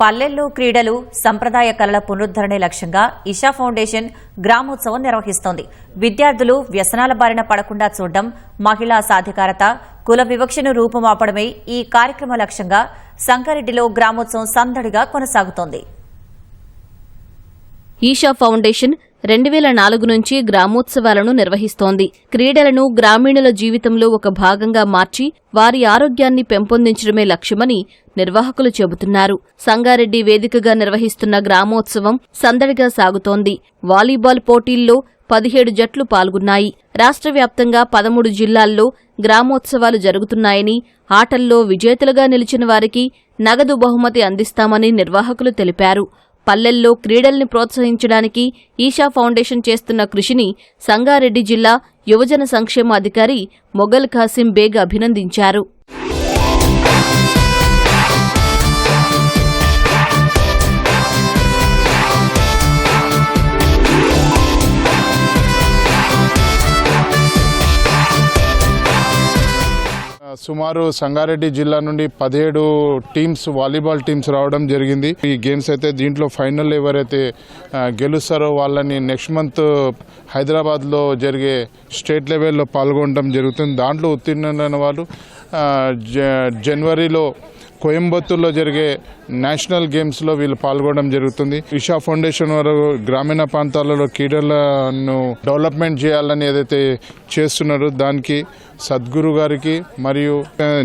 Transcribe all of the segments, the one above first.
పల్లెల్లో క్రీడలు సంప్రదాయ కళల పునరుద్ధరణే లక్ష్యంగా ఇషా ఫౌండేషన్ గ్రామోత్సవం నిర్వహిస్తోంది. విద్యార్థులు వ్యసనాల బారిన పడకుండా చూడడం మహిళా సాధికారత కుల వివక్షను రూపుమాపడమే ఈ కార్యక్రమ లక్ష్యంగా సంగారెడ్డిలో గ్రామోత్సవం సందడిగా కొనసాగుతోంది. ఈషా ఫౌండేషన్ రెండు వేల నాలుగు నుంచి గ్రామోత్సవాలను నిర్వహిస్తోంది. క్రీడలను గ్రామీణుల జీవితంలో ఒక భాగంగా మార్చి వారి ఆరోగ్యాన్ని పెంపొందించడమే లక్ష్యమని నిర్వాహకులు చెబుతున్నారు. సంగారెడ్డి వేదికగా నిర్వహిస్తున్న గ్రామోత్సవం సందడిగా సాగుతోంది. వాలీబాల్ పోటీల్లో పదిహేడు జట్లు పాల్గొన్నాయి. రాష్ట్ర వ్యాప్తంగా పదమూడు జిల్లాల్లో గ్రామోత్సవాలు జరుగుతున్నాయని ఆటల్లో విజేతలుగా నిలిచిన వారికి నగదు బహుమతి అందిస్తామని నిర్వాహకులు తెలిపారు. పల్లెల్లో క్రీడల్ని ప్రోత్సహించడానికి ఈషా ఫౌండేషన్ చేస్తున్న కృషిని సంగారెడ్డి జిల్లా యువజన సంక్షేమ అధికారి మొగల్ ఖాసిం బేగ్ అభినందించారు. సుమారు సంగారెడ్డి జిల్లా నుండి పదిహేడు టీమ్స్ వాలీబాల్ టీమ్స్ రావడం జరిగింది. ఈ గేమ్స్ అయితే దీంట్లో ఫైనల్ ఎవరైతే గెలుస్తారో వాళ్ళని నెక్స్ట్ మంత్ హైదరాబాద్లో జరిగే స్టేట్ లెవెల్లో పాల్గొనడం జరుగుతుంది. దాంట్లో ఉత్తీర్ణులైన వాళ్ళు జ- జనవరిలో కోయంబత్తూర్లో జరిగే నేషనల్ గేమ్స్లో వీళ్ళు పాల్గొనడం జరుగుతుంది. ఇషా ఫౌండేషన్ వారు గ్రామీణ ప్రాంతాలలో క్రీడలను డెవలప్మెంట్ చేయాలని ఏదైతే చేస్తున్నారో దానికి సద్గురు గారికి మరియు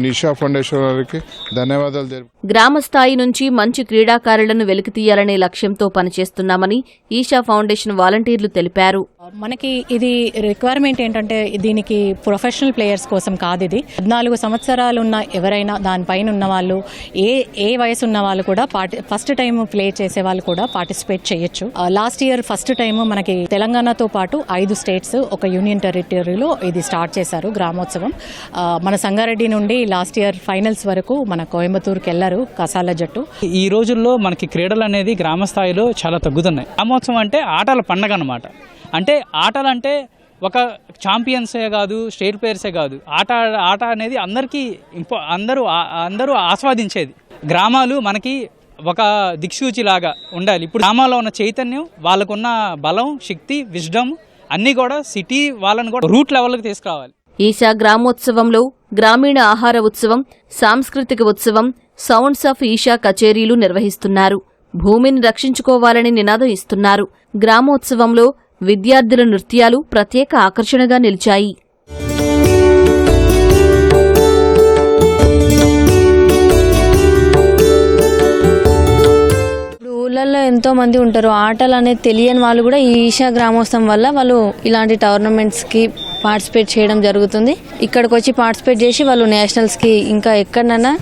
నిషా ఫౌండేషన్ వారికి ధన్యవాదాలు తెలుపు గ్రామ స్థాయి నుంచి మంచి క్రీడాకారులను వెలికితీయాలనే లక్ష్యంతో పనిచేస్తున్నామని ఈషా ఫౌండేషన్ వాలంటీర్లు తెలిపారు. మనకి ఇది రిక్వైర్మెంట్ ఏంటంటే దీనికి ప్రొఫెషనల్ ప్లేయర్స్ కోసం కాదు ఇది. పద్నాలుగు సంవత్సరాలు ఉన్న ఎవరైనా దానిపైన ఉన్న వాళ్ళు ఏ ఏ వయసు ఉన్న వాళ్ళు కూడా పార్టి ఫస్ట్ టైం ప్లే చేసే వాళ్ళు కూడా పార్టిసిపేట్ చేయొచ్చు. లాస్ట్ ఇయర్ ఫస్ట్ టైం మనకి తెలంగాణతో పాటు ఐదు స్టేట్స్ ఒక యూనియన్ టెరిటరీలో ఇది స్టార్ట్ చేశారు గ్రామోత్సవం. మన సంగారెడ్డి నుండి లాస్ట్ ఇయర్ ఫైనల్స్ వరకు మన కోయంబత్తూరుకి వెళ్ళారు కసాల జట్టు. ఈ రోజుల్లో మనకి క్రీడలు అనేది గ్రామ స్థాయిలో చాలా తగ్గుతున్నాయి. గ్రామోత్సవం అంటే ఆటల పండగ అనమాట అంటే ఆటలు అంటే ఒక ఛాంపియన్సే కాదు స్టేట్ ప్లేయర్సే కాదు. ఆట ఆట అనేది అందరికీ ఇంపా అందరూ అందరూ ఆస్వాదించేది. గ్రామాలు మనకి ఒక దిక్సూచిలాగా ఉండాలి. ఇప్పుడు గ్రామాల్లో ఉన్న చైతన్యం వాళ్ళకున్న బలం శక్తి విజ్డమ్ అన్నీ కూడా సిటీ వాళ్ళని కూడా రూట్ లెవెల్కి తీసుకురావాలి. ఈశా గ్రామోత్సవంలో గ్రామీణ ఆహార ఉత్సవం సాంస్కృతిక ఉత్సవం సౌండ్స్ ఆఫ్ ఈషా కచేరీలు నిర్వహిస్తున్నారు. భూమిని రక్షించుకోవాలని నినాదం ఇస్తున్నారు. గ్రామోత్సవంలో విద్యార్థుల నృత్యాలు ప్రత్యేక ఆకర్షణగా నిలిచాయి. ఇప్పుడు ఊళ్ళల్లో ఎంతో మంది ఉంటారు. ఆటలు అనేది తెలియని వాళ్ళు కూడా ఈ ఈషా గ్రామోత్సవం వల్ల వాళ్ళు ఇలాంటి టోర్నమెంట్స్కి పార్టిసిపేట్ చేయడం జరుగుతుంది. ఇక్కడికి వచ్చి పార్టిసిపేట్ చేసి వాళ్ళు నేషనల్స్కి ఇంకా ఎక్కడనన్నా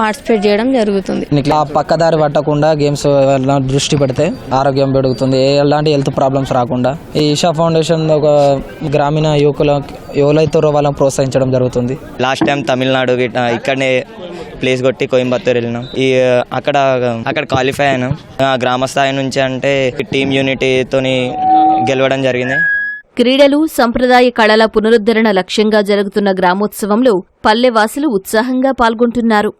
పార్టిసిపేట్ చేయడం జరుగుతుంది. ఇట్లా పక్కదారి పట్టకుండా గేమ్స్ వల్ల దృష్టి పెడితే ఆరోగ్యం పెరుగుతుంది. ఏ ఎలాంటి హెల్త్ ప్రాబ్లమ్స్ రాకుండా. ఈ ఈషా ఫౌండేషన్ ఒక గ్రామీణ యువకుల ఎవరైతారో వాళ్ళని ప్రోత్సహించడం జరుగుతుంది. లాస్ట్ టైం తమిళనాడు గిట్ట ఇక్కడనే ప్లేస్ కొట్టి కోయంబత్తూర్ వెళ్ళినాం. ఈ అక్కడ అక్కడ క్వాలిఫై అయినాం. ఆ, గ్రామ స్థాయి నుంచి అంటే టీమ్ యూనిటీతోని గెలవడం జరిగింది. క్రీడలు సంప్రదాయ కళల పునరుద్ధరణ లక్ష్యంగా జరుగుతున్న గ్రామోత్సవంలో పల్లెవాసులు ఉత్సాహంగా పాల్గొంటున్నారు.